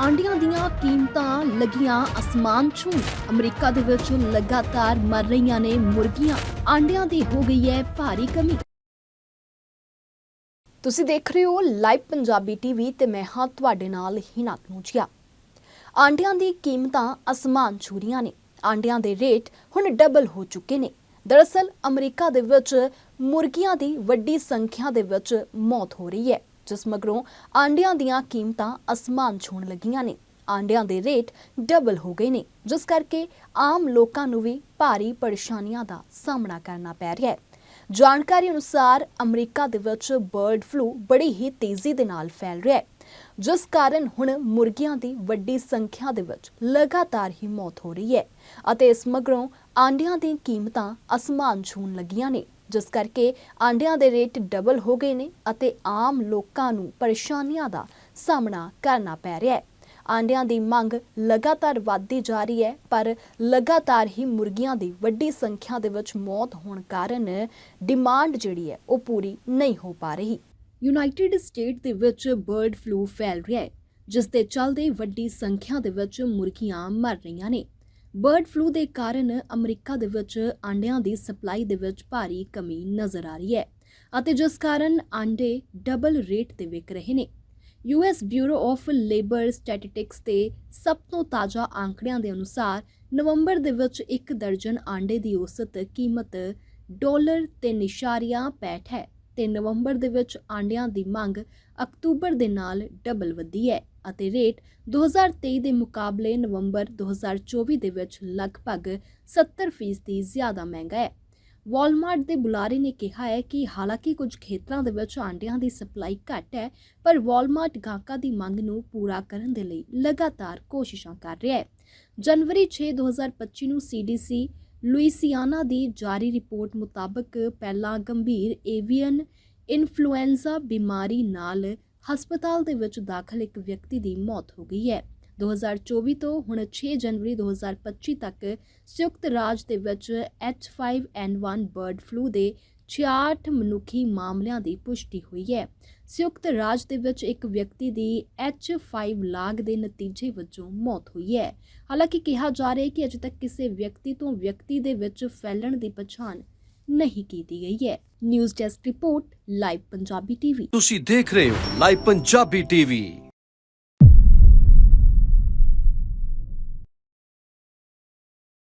ਆਂਡਿਆਂ ਦੀਆਂ ਕੀਮਤਾਂ ਲੱਗੀਆਂ ਅਸਮਾਨ ਛੂਹ ਅਮਰੀਕਾ ਦੇ ਵਿੱਚ ਲਗਾਤਾਰ ਮਰ ਰਹੀਆਂ ਨੇ ਮੁਰਗੀਆਂ। ਆਂਡਿਆਂ ਦੀ ਹੋ ਗਈ ਹੈ ਭਾਰੀ ਕਮੀ। ਤੁਸੀਂ ਦੇਖ ਰਹੇ ਹੋ ਲਾਈਵ ਪੰਜਾਬੀ ਟੀਵੀ ਤੇ ਮੈਂ ਹਾਂ ਤੁਹਾਡੇ ਨਾਲ ਹਿਨਾ ਤਨੂਜੀਆ। ਆਂਡਿਆਂ ਦੀ ਕੀਮਤਾਂ ਅਸਮਾਨ ਛੂ ਰਹੀਆਂ ਨੇ। ਆਂਡਿਆਂ ਦੇ ਰੇਟ ਹੁਣ ਡਬਲ ਹੋ ਚੁੱਕੇ ਨੇ। ਦਰਅਸਲ ਅਮਰੀਕਾ ਦੇ ਵਿੱਚ ਮੁਰਗੀਆਂ ਦੀ ਵੱਡੀ ਸੰਖਿਆ ਦੇ ਵਿੱਚ ਮੌਤ ਹੋ ਰਹੀ ਹੈ। ਜਿਸ ਮਗਰੋਂ ਆਂਡਿਆਂ ਦੀਆਂ ਕੀਮਤਾਂ ਅਸਮਾਨ ਛੂਣ ਲੱਗੀਆਂ ਨੇ। ਆਂਡਿਆਂ ਦੇ ਰੇਟ ਡਬਲ ਹੋ ਗਏ ਨੇ, ਜਿਸ ਕਰਕੇ ਆਮ ਲੋਕਾਂ ਨੂੰ ਵੀ ਭਾਰੀ ਪਰੇਸ਼ਾਨੀਆਂ ਦਾ ਸਾਹਮਣਾ ਕਰਨਾ ਪੈ ਰਿਹਾ ਹੈ। ਜਾਣਕਾਰੀ ਅਨੁਸਾਰ ਅਮਰੀਕਾ ਦੇ ਵਿੱਚ ਬਰਡ ਫਲੂ ਬੜੀ ਹੀ ਤੇਜ਼ੀ ਦੇ ਨਾਲ ਫੈਲ ਰਿਹਾ ਹੈ, ਜਿਸ ਕਾਰਨ ਹੁਣ ਮੁਰਗੀਆਂ ਦੀ ਵੱਡੀ ਸੰਖਿਆ ਦੇ ਵਿੱਚ ਲਗਾਤਾਰ ਹੀ ਮੌਤ ਹੋ ਰਹੀ ਹੈ ਅਤੇ ਇਸ ਮਗਰੋਂ ਆਂਡਿਆਂ ਦੀਆਂ ਕੀਮਤਾਂ ਅਸਮਾਨ ਛੂਣ ਲੱਗੀਆਂ ਨੇ। ਜਿਸ ਕਰਕੇ ਆਂਡਿਆਂ ਦੇ ਰੇਟ ਡਬਲ ਹੋ ਗਏ ਨੇ ਅਤੇ ਆਮ ਲੋਕਾਂ ਨੂੰ ਪਰੇਸ਼ਾਨੀਆਂ ਦਾ ਸਾਹਮਣਾ ਕਰਨਾ ਪੈ ਰਿਹਾ ਹੈ। ਆਂਡਿਆਂ ਦੀ ਮੰਗ ਲਗਾਤਾਰ ਵਧਦੀ ਜਾ ਰਹੀ ਹੈ, ਪਰ ਲਗਾਤਾਰ ਹੀ ਮੁਰਗੀਆਂ ਦੀ ਵੱਡੀ ਸੰਖਿਆ ਦੇ ਵਿੱਚ ਮੌਤ ਹੋਣ ਕਾਰਨ ਡਿਮਾਂਡ ਜਿਹੜੀ ਹੈ, ਉਹ ਪੂਰੀ ਨਹੀਂ ਹੋ ਪਾ ਰਹੀ। ਯੂਨਾਈਟਿਡ ਸਟੇਟ ਦੇ ਵਿੱਚ ਬਰਡ ਫਲੂ ਫੈਲ ਰਿਹਾ ਹੈ, ਜਿਸ ਦੇ ਚੱਲਦੇ ਵੱਡੀ ਸੰਖਿਆ ਦੇ ਵਿੱਚ ਮੁਰਗੀਆਂ ਮਰ ਰਹੀਆਂ ਨੇ। ਬਰਡ ਫਲੂ ਦੇ ਕਾਰਨ ਅਮਰੀਕਾ ਦੇ ਵਿੱਚ ਆਂਡਿਆਂ ਦੀ ਸਪਲਾਈ ਦੇ ਵਿੱਚ ਭਾਰੀ ਕਮੀ ਨਜ਼ਰ ਆ ਰਹੀ ਹੈ ਅਤੇ ਜਿਸ ਕਾਰਨ ਆਂਡੇ ਡਬਲ ਰੇਟ ਤੇ ਵਿਕ ਰਹੇ ਨੇ। US Bureau of Labor Statistics ਦੇ ਸਭ ਤੋਂ ਤਾਜ਼ਾ ਆંકੜਿਆਂ ਦੇ ਅਨੁਸਾਰ ਨਵੰਬਰ ਦੇ ਵਿੱਚ ਇੱਕ ਦਰਜਨ ਆਂਡੇ ਦੀ ਔਸਤ ਕੀਮਤ ਡਾਲਰ 3.65 ਹੈ। ਤੇ ਨਵੰਬਰ ਦੇ ਵਿੱਚ ਆਂਡਿਆਂ ਦੀ ਮੰਗ ਅਕਤੂਬਰ ਦੇ ਨਾਲ ਡਬਲ ਵਧੀ ਹੈ ਅਤੇ ਰੇਟ 2023 ਦੇ ਮੁਕਾਬਲੇ ਨਵੰਬਰ 2024 ਦੇ ਵਿੱਚ ਲਗਭਗ 70% ਜ਼ਿਆਦਾ ਮਹਿੰਗਾ ਹੈ। ਵਾਲਮਾਰਟ ਦੇ ਬੁਲਾਰੇ ਨੇ ਕਿਹਾ ਹੈ ਕਿ ਹਾਲਾਂਕਿ ਕੁਝ ਖੇਤਰਾਂ ਦੇ ਵਿੱਚ ਆਂਡਿਆਂ ਦੀ ਸਪਲਾਈ ਘੱਟ ਹੈ, ਪਰ ਵਾਲਮਾਰਟ ਗਾਹਕਾਂ ਦੀ ਮੰਗ ਨੂੰ ਪੂਰਾ ਕਰਨ ਦੇ ਲਈ ਲਗਾਤਾਰ ਕੋਸ਼ਿਸ਼ਾਂ ਕਰ ਰਿਹਾ ਹੈ। ਜਨਵਰੀ 6 2025 ਨੂੰ ਸੀਡੀਸੀ ਲੁਈਸੀਆਨਾ ਦੀ ਜਾਰੀ ਰਿਪੋਰਟ ਮੁਤਾਬਕ ਪਹਿਲਾਂ ਗੰਭੀਰ ਏਵੀਅਨ ਇਨਫਲੂਐਂਜ਼ਾ ਬਿਮਾਰੀ ਨਾਲ ਹਸਪਤਾਲ ਦੇ ਵਿੱਚ ਦਾਖਲ ਇੱਕ ਵਿਅਕਤੀ ਦੀ ਮੌਤ ਹੋ ਗਈ ਹੈ। 2024 ਤੋਂ ਹੁਣ 6 ਜਨਵਰੀ 2025 ਤੱਕ ਸੰਯੁਕਤ ਰਾਜ ਦੇ ਵਿੱਚ H5N1 ਬਰਡ ਫਲੂ ਦੇ 66 ਮਨੁੱਖੀ ਮਾਮਲਿਆਂ ਦੀ ਪੁਸ਼ਟੀ ਹੋਈ ਹੈ। ਸੰਯੁਕਤ ਰਾਜ ਦੇ ਵਿੱਚ ਇੱਕ ਵਿਅਕਤੀ ਦੀ H5 ਲਾਗ ਦੇ ਨਤੀਜੇ ਵਜੋਂ ਮੌਤ ਹੋਈ ਹੈ। ਹਾਲਾਂਕਿ ਕਿਹਾ ਜਾ ਰਿਹਾ ਹੈ ਕਿ ਅਜੇ ਤੱਕ ਕਿਸੇ ਵਿਅਕਤੀ ਤੋਂ ਵਿਅਕਤੀ ਦੇ ਵਿੱਚ ਫੈਲਣ ਦੀ ਪਛਾਣ ਨਹੀਂ ਕੀਤੀ ਗਈ ਹੈ। News desk report, live Punjabi TV. ਤੁਸੀਂ ਦੇਖ ਰਹੇ ਹੋ ਲਾਈਵ ਪੰਜਾਬੀ ਟੀਵੀ।